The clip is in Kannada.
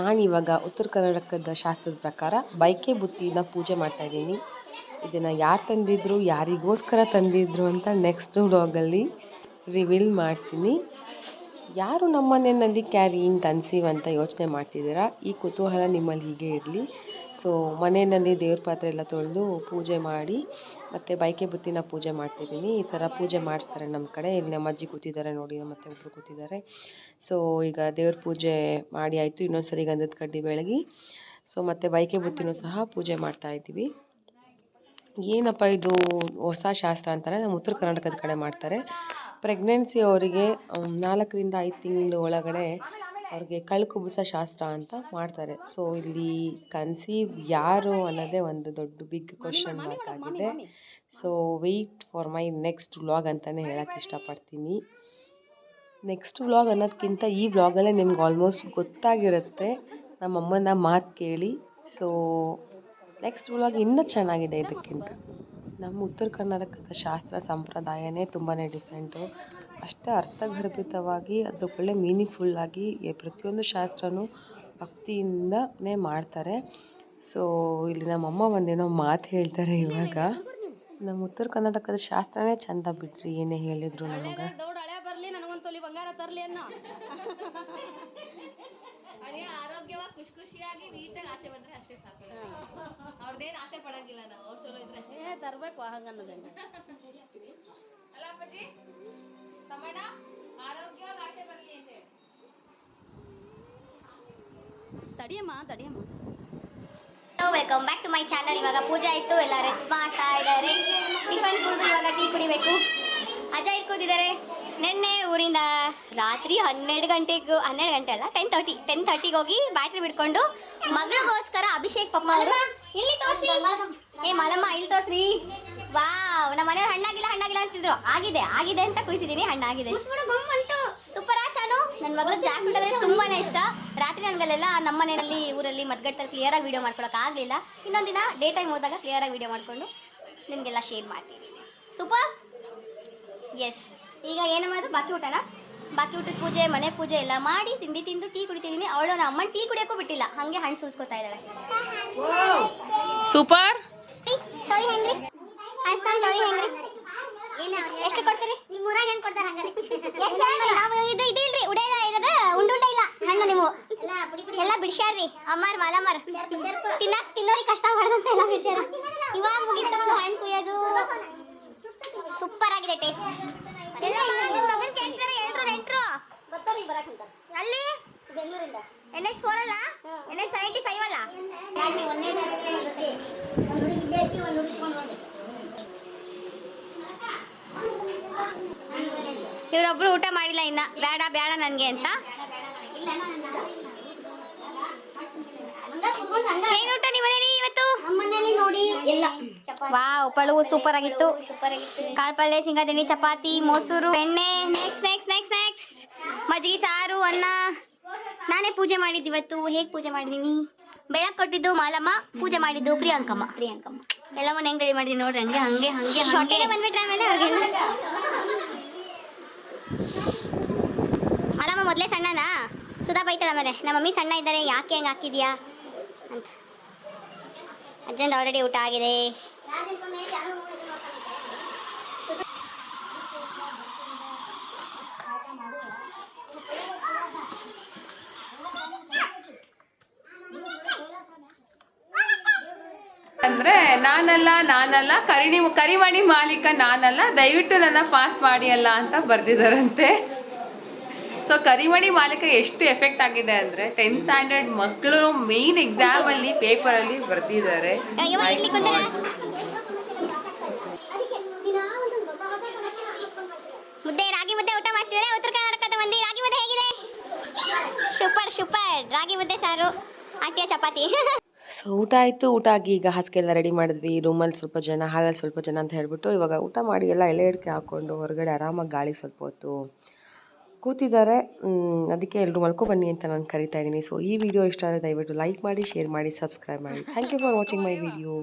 ನಾನಿವಾಗ ಉತ್ತರ ಕರ್ನಾಟಕದ ಶಾಸ್ತ್ರದ ಪ್ರಕಾರ ಬೈಕೆ ಬುತ್ತಿನ ಪೂಜೆ ಮಾಡ್ತಾಯಿದ್ದೀನಿ ಇದನ್ನು ಯಾರು ತಂದಿದ್ರು, ಯಾರಿಗೋಸ್ಕರ ತಂದಿದ್ರು ಅಂತ ನೆಕ್ಸ್ಟ್ ವ್ಲಾಗಲ್ಲಿ ರಿವೀಲ್ ಮಾಡ್ತೀನಿ. ಯಾರು ನಮ್ಮ ಮನೆಯಲ್ಲಿ ಕ್ಯಾರಿಯಿಂಗ್ ಕನ್ಸೀವ್ ಅಂತ ಯೋಚನೆ ಮಾಡ್ತಿದ್ದೀರಾ? ಈ ಕುತೂಹಲ ನಿಮ್ಮಲ್ಲಿ ಹೀಗೆ ಇರಲಿ. ಸೊ ಮನೆಯಲ್ಲಿ ದೇವ್ರ ಪಾತ್ರೆ ಎಲ್ಲ ತೊಳೆದು ಪೂಜೆ ಮಾಡಿ, ಮತ್ತು ಬೈಕೆ ಬುತ್ತಿನ ಪೂಜೆ ಮಾಡ್ತಿದ್ದೀನಿ. ಈ ಥರ ಪೂಜೆ ಮಾಡಿಸ್ತಾರೆ ನಮ್ಮ ಕಡೆ. ಇಲ್ಲಿ ನಮ್ಮ ಅಜ್ಜಿ ಕೂತಿದ್ದಾರೆ ನೋಡಿ, ಮತ್ತೆ ಒಬ್ಬರು ಕೂತಿದ್ದಾರೆ. ಸೊ ಈಗ ದೇವ್ರ ಪೂಜೆ ಮಾಡಿ ಆಯಿತು. ಇನ್ನೊಂದ್ಸರಿ ಗಂಧದ ಕಡ್ಡಿ ಬೆಳಗಿ ಸೊ ಮತ್ತು ಬೈಕೆ ಬುತ್ತಿನೂ ಸಹ ಪೂಜೆ ಮಾಡ್ತಾ ಇದ್ದೀವಿ. ಏನಪ್ಪ ಇದು ಹೊಸ ಶಾಸ್ತ್ರ ಅಂತಾರೆ, ನಮ್ಮ ಉತ್ತರ ಕರ್ನಾಟಕದ ಕಡೆ ಮಾಡ್ತಾರೆ. ಪ್ರೆಗ್ನೆನ್ಸಿ ಅವರಿಗೆ ನಾಲ್ಕರಿಂದ ಐದು ತಿಂಗಳು ಒಳಗಡೆ ಅವ್ರಿಗೆ ಕಳ್ಕುಬುಸ ಶಾಸ್ತ್ರ ಅಂತ ಮಾಡ್ತಾರೆ. ಸೊ ಇಲ್ಲಿ ಕನ್ಸೀವ್ ಯಾರು ಅನ್ನೋದೇ ಒಂದು ದೊಡ್ಡ ಬಿಗ್ ಕ್ವಶನ್ ಮಾರ್ಕ್ ಆಗಿದೆ. So wait for my next vlog ಅಂತಲೇ ಹೇಳೋಕ್ಕೆ ಇಷ್ಟಪಡ್ತೀನಿ. ನೆಕ್ಸ್ಟ್ ವ್ಲಾಗ್ ಅನ್ನೋದಕ್ಕಿಂತ ಈ ವ್ಲಾಗಲ್ಲೇ ನಿಮ್ಗೆ ಆಲ್ಮೋಸ್ಟ್ ಗೊತ್ತಾಗಿರುತ್ತೆ ನಮ್ಮಮ್ಮನ ಮಾತು ಕೇಳಿ. ಸೊ ನೆಕ್ಸ್ಟ್ ವ್ಲಾಗ್ ಇನ್ನೂ ಚೆನ್ನಾಗಿದೆ ಇದಕ್ಕಿಂತ. ನಮ್ಮ ಉತ್ತರ ಕರ್ನಾಟಕದ ಶಾಸ್ತ್ರ ಸಂಪ್ರದಾಯನೇ ತುಂಬಾ ಡಿಫ್ರೆಂಟು ಅಷ್ಟೇ ಅರ್ಥಗರ್ಭಿತವಾಗಿ ಅದು ಒಳ್ಳೆ ಮೀನಿಂಗ್ಫುಲ್ಲಾಗಿ ಪ್ರತಿಯೊಂದು ಶಾಸ್ತ್ರನೂ ಭಕ್ತಿಯಿಂದನೇ ಮಾಡ್ತಾರೆ. ಸೊ ಇಲ್ಲಿ ನಮ್ಮಮ್ಮ ಒಂದೇನೋ ಮಾತು ಹೇಳ್ತಾರೆ ಇವಾಗ. ನಮ್ಮ ಉತ್ತರ ಕರ್ನಾಟಕದ ಶಾಸ್ತ್ರನೇ ಚಂದ ಬಿಡ್ರಿ ಏನೇ ಹೇಳಿದ್ರು ನಮಗೆ. ಬರ್ಲಿ ನನಗೊಂದ್ ಬಂಗಾರ ತರ್ಲಿ ಅನ್ನೋ. ಆರೋಗ್ಯವಾಗಿ ಖುಷಿ ಖುಷಿಯಾಗಿ ನೀಟಾಗಿ ಆಚೆ ಬಂದ್ರೆ ಅಷ್ಟೇ ಸಾಕು. ಅವ್ರದ್ದೇನು ಆಸೆ ಪಡಂಗಿಲ್ಲ ನಾವು ಅವ್ರು ಚಲೋ ಇದ್ರೆ ಅಷ್ಟೇ. ತರ್ಬೇಕು ಹಂಗನ್ನೋದಂಗ ಅಲ್ಲ ಅಪ್ಪಾಜಿ. ಆರೋಗ್ಯವಾಗಿ ಆಚೆ ಬರಲಿ ಅಂತ. ತಡಿಯಮ್ಮ ತಡಿಯಮ್ಮ. Welcome back to my channel ಇವಾಗ ಪೂಜೆ ಇತ್ತು ಎಲ್ಲ ರೆಸ್ಟ್ ಮಾಡ್ತಾ ಇದ್ದಾರೆ. ಟಿಫನ್ ಕುಡಿದು ಇವಾಗ ಟೀ ಕುಡಿಬೇಕು. ಅಜಯ್ ಕೂತಿದ್ದಾರೆ ನಿನ್ನೆ ಊರಿಂದ ರಾತ್ರಿ ಹನ್ನೆರಡು ಗಂಟೆಗೂ, ಹನ್ನೆರಡು ಗಂಟೆ ಅಲ್ಲ ಟೆನ್ ತರ್ಟಿ ಟೆನ್ ತರ್ಟಿಗೆ ಹೋಗಿ ಬ್ಯಾಟ್ರಿ ಬಿಡ್ಕೊಂಡು ಮಗಳಿಗೋಸ್ಕರ ಅಭಿಷೇಕ್ ಪಪ್ಪ ಅವರು ಇಲ್ಲಿ ತೋರಿಸಿ. ಏ ಮಲಮ್ಮ, ಇಲ್ಲಿ ತೋರಿಸ್ರಿ. ವಾ ನಮ್ಮ ಮನೆಯವ್ರು ಹಣ್ಣಾಗಿಲ್ಲ ಹಣ್ಣಾಗಿಲ್ಲ ಅಂತಿದ್ರು. ಆಗಿದೆ ಆಗಿದೆ ಅಂತ ಕುಯ್ಸಿದ್ದೀನಿ ಹಣ್ಣಾಗಿದೆ. ಸೂಪರಾ ಚಾನು? ನನ್ನ ಮಗಳು ಜಾಕೆಟ್ ಅಂದ್ರೆ ತುಂಬಾನೇ ಇಷ್ಟ. ರಾತ್ರಿ ನನಗಲ್ಲೆಲ್ಲ ನಮ್ಮ ಮನೆಯಲ್ಲಿ, ಊರಲ್ಲಿ ಮದ್ಗಟ್ಟಲ್ಲಿ ಕ್ಲಿಯರ್ ಆಗಿ ವಿಡಿಯೋ ಮಾಡ್ಕೊಳಕ್ ಆಗಲಿಲ್ಲ. ಇನ್ನೊಂದು ದಿನ ಡೇ ಟೈಮ್ ಹೋದಾಗ ಕ್ಲಿಯರ್ ಆಗಿ ವಿಡಿಯೋ ಮಾಡ್ಕೊಂಡು ನಿಮಗೆಲ್ಲ ಶೇರ್ ಮಾಡ್ತೀನಿ. ಸೂಪರ್ ಎಸ್ ಈಗ ಏನು ಮಾಡೋದು? ಬಾಕಿ ಊಟನ? ಬಾಕಿ ಊಟದ ಪೂಜೆ ಮನೆ ಪೂಜೆ ಎಲ್ಲ ಮಾಡಿ ತಿಂಡಿ ತಿಂದು ಟೀ ಕುಡಿತಿದ್ದೀನಿ ಅವಳು ನಮ್ಮ ಅಮ್ಮನ ಟೀ ಕುಡಿಯೋಕ್ಕೂ ಬಿಟ್ಟಿಲ್ಲ. ಹಾಗೆ ಹಣ್ಣು ಸುಲ್ಸ್ಕೊತಾ ಇದ್ದಾಳೆ. ಸೂಪರ್. ಎಷ್ಟು ಕೊಡ್ತೀರಿ? ನಿಮ್ಮ ಊರಾಗ ಹೆಂಗ್ ಕೊಡ್ತಾರ ಹಂಗಾರೆ? ಎಷ್ಟು ನಾವು ಇದು ಇದಿಲ್ರಿ ಉಡೇದ ಇರದ ಉಂಡುಂಡ ಇಲ್ಲ. ಹಣ್ಣು ನೀವು. ಎಲ್ಲ ಬಿಡಿಸ್ಯಾರ್ರಿ. ಅಮ್ಮಾರ್ ಮಾಲಮ್ಮಾರ್. ತಿನ್ನಕ್ ತಿನ್ನೋರಿಗೆ ಕಷ್ಟ ಮಾಡ್ದಂತ ಎಲ್ಲ ಬಿಡ್ಸ್ಯಾರ. ಇವಾಗ ಮುಗಿತು ಹಣ್ಣು ಕುಯ್ಯೋದು. ಸೂಪರ್ ಆಗಿದೆ ಟೇಸ್ಟ್ ಅಲ್ಲಿ? ಬೆಂಗಳೂರಿಂದ. ಎನ್ ಎಚ್ ಫೋರ್ ಅಲ್ಲ? ಎನ್ ಎಚ್ ಸೆವೆಂಟಿ ಫೈವ್ ಅಲ್ಲ? ಇವರೊಬ್ರು ಊಟ ಮಾಡಿಲ್ಲ ಇನ್ನ. ಬೇಡ ಬೇಡ ನನ್ಗೆ ಅಂತ. ಏನ್ ಊಟ ನಿಮ್ಮ ಮನೇಲಿ ಇವತ್ತು ನೋಡಿ ಎಲ್ಲ. ವಾವ್ ಪಳುವು ಸೂಪರ್ ಆಗಿತ್ತು ಕಾಳು ಪಲ್ಯ ಸಿಂಗಾದಿಣಿ ಚಪಾತಿ ಮೊಸರು ಎಣ್ಣೆ ನೆಕ್ಸ್ಟ್ ನೆಕ್ಸ್ಟ್ ನೆಕ್ಸ್ಟ್ ನೆಕ್ಸ್ಟ್ ಮಜ್ಜಿಗೆ ಸಾರು ಅನ್ನ. ನಾನೇ ಪೂಜೆ ಮಾಡಿದ್ದು ಇವತ್ತು. ಹೇಗೆ ಪೂಜೆ ಮಾಡಿದೀನಿ? ಬೆಳಕ್ ಕೊಟ್ಟಿದ್ದು ಮಾಲಮ್ಮ ಪೂಜೆ ಮಾಡಿದ್ದು ಪ್ರಿಯಾಂಕಮ್ಮ. ಪ್ರಿಯಾಂಕಮ್ಮ. ಎಲ್ಲವನ್ನ ಹೆಂಗ್ ರೆಡಿ ಮಾಡಿದೀನಿ ನೋಡ್ರಿ ಹಂಗೆ ಹಂಗೆ ಹಂಗೆ ಹಂಗೆ. ಬಂದ್ಬಿಟ್ರೆ ಆಮೇಲೆ ಅವ್ರಿಗೆಲ್ಲ ಮಾಲಮ್ಮ ಮೊದಲೇ ಸಣ್ಣನಾ? ಸುಧಾ ಬೈತಾಳ ಆಮೇಲೆ. ನಮ್ಮ ಮಮ್ಮಿ ಸಣ್ಣ ಇದ್ದಾರೆ ಯಾಕೆ ಹೆಂಗೆ ಹಾಕಿದ್ಯಾ? ಅಂತ. ಅಜ್ಜಂದು ಆಲ್ರೆಡಿ ಊಟ ಆಗಿದೆ. ಅಂದ್ರೆ ನಾನಲ್ಲ ನಾನಲ್ಲ ಕರಿಣಿ ಕರಿಮಣಿ ಮಾಲೀಕ ನಾನಲ್ಲ ದಯವಿಟ್ಟು ನನ್ನ ಪಾಸ್ ಮಾಡಿ ಅಲ್ಲ ಅಂತ ಬರ್ದಿದಾರಂತೆ ಸೊ ಕರಿಮಣಿ ಮಾಲೀಕ ಎಷ್ಟು ಎಫೆಕ್ಟ್ ಆಗಿದೆ ಅಂದ್ರೆ ಟೆಂತ್ ಸ್ಟ್ಯಾಂಡರ್ಡ್ ಮಕ್ಕಳು ಮೇನ್ ಎಕ್ಸಾಮ್ ಅಲ್ಲಿ ಪೇಪರ್ ಅಲ್ಲಿ ಬರ್ದಿದ್ದಾರೆ. ಮುದ್ದೆ ರಾಗಿ ಮುದ್ದೆ ಊಟ ಮಾಡ್ತಿದ್ರೆ ಉತ್ತರ ಕರ್ನಾಟಕದ ಮಂದಿ ರಾಗಿ ಮುದ್ದೆ ಹೇಗಿದೆ? Super super. ರಾಗಿ ಮುದ್ದೆ ಸಾರು ಆಟಿಯ ಚಪಾತಿ. ಸೊ ಊಟ ಆಯಿತು ಊಟ ಆಗಿ ಈಗ ಹಾಸಿಗೆ ಎಲ್ಲ ರೆಡಿ ಮಾಡಿದ್ವಿ ರೂಮಲ್ಲಿ ಸ್ವಲ್ಪ ಜನ ಹಾಲಲ್ಲಿ ಸ್ವಲ್ಪ ಜನ ಅಂತ ಹೇಳ್ಬಿಟ್ಟು ಇವಾಗ ಊಟ ಮಾಡಿ ಎಲ್ಲ ಎಲೆ ಅಡಿಕೆ ಹಾಕ್ಕೊಂಡು ಹೊರಗಡೆ ಆರಾಮಾಗಿ ಗಾಳಿ ಸ್ವಲ್ಪ ಹೊತ್ತು ಕೂತಿದ್ದಾರೆ. ಅದಕ್ಕೆ ಎಲ್ಲರೂ ಮಲ್ಕೊ ಬನ್ನಿ ಅಂತ ನಾನು ಕರಿತಾ ಇದ್ದೀನಿ. ಸೊ ಈ ವಿಡಿಯೋ ಇಷ್ಟ ಆದರೆ ದಯವಿಟ್ಟು ಲೈಕ್ ಮಾಡಿ ಶೇರ್ ಮಾಡಿ ಸಬ್ಸ್ಕ್ರೈಬ್ ಮಾಡಿ. Thank you for watching my video